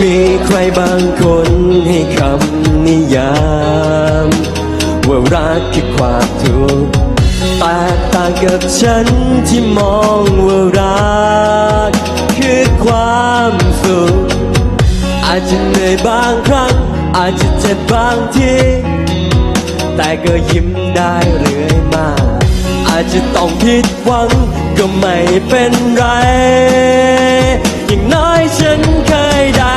มีใครบางคนให้คำนิยาม ว่ารักคือความทุกข์แตกต่างกับฉันที่มองว่ารัก คือความสุข อาจจะเหนื่อยบางครั้ง อาจจะเจ็บบางที แต่ก็ยิ้มได้เรื่อยมา อาจจะต้องผิดหวังก็ไม่เป็นไร อย่างน้อยฉันเคยได้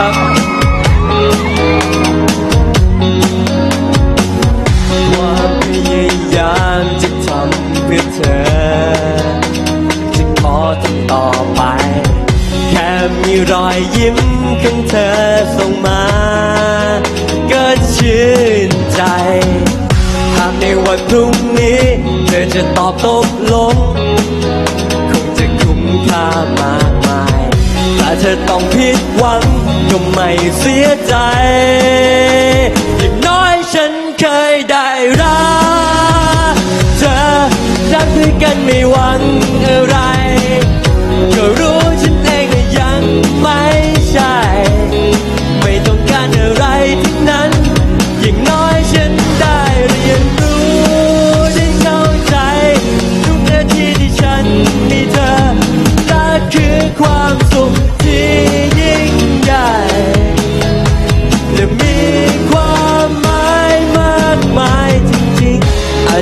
ครับความพยายามจะทำเพื่อเธอ จะขอทำต่อไป แค่มีรอยยิ้มของเธอส่งมา ก็ชื่นใจหากในวันพรุ่งนี้ เธอจะตอบตกลง คงจะคุ้มค่ามากมายถ้า เธอต้องผิดหวังก็ไม่เสียใจ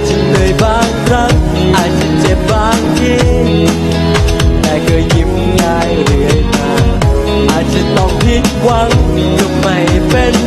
จจะเหนื่อยบางครั้งอาจจะเจ็บบางทีแต่ก็ยิ้มง่ายเรื่อยมาอาจจะต้องผิดหวังก็ไม่เป็น